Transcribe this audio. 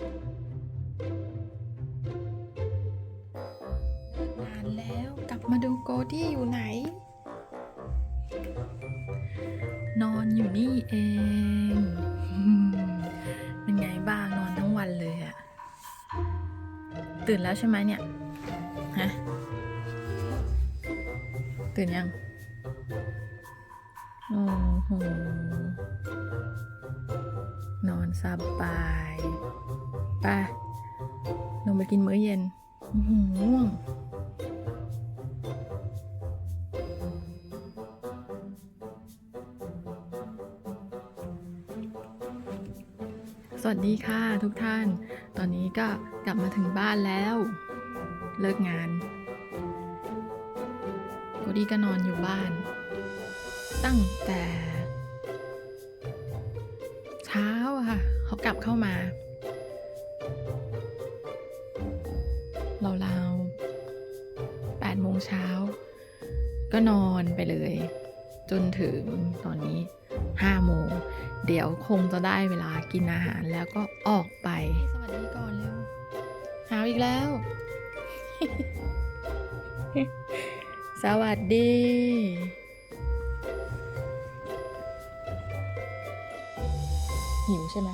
นานแล้วกลับมาดูโกดี้อยู่ไหน นอนอยู่นี่เอง เป็นไงบ้างนอนทั้งวันเลยอะตื่นแล้วใช่ไหมเนี่ยฮะตื่นยังโอ้โห สบายไปลงไปกินมื้อเย็นอื้อหืง่วงสวัสดีค่ะทุกท่าน ตอนนี้ก็กลับมาถึงบ้านแล้ว เลิกงานโกดีก็นอนอยู่บ้าน ตั้งแต่ เช้าอะค่ะเขากลับเข้ามาราวๆแปดโมงเช้า ก็นอนไปเลย จนถึงตอนนี้ห้าโมง เดี๋ยวคงจะได้เวลากินอาหารแล้วก็ออกไป สวัสดีก่อนเร็วหาวอีกแล้ว สวัสดี หิวใช่ไหม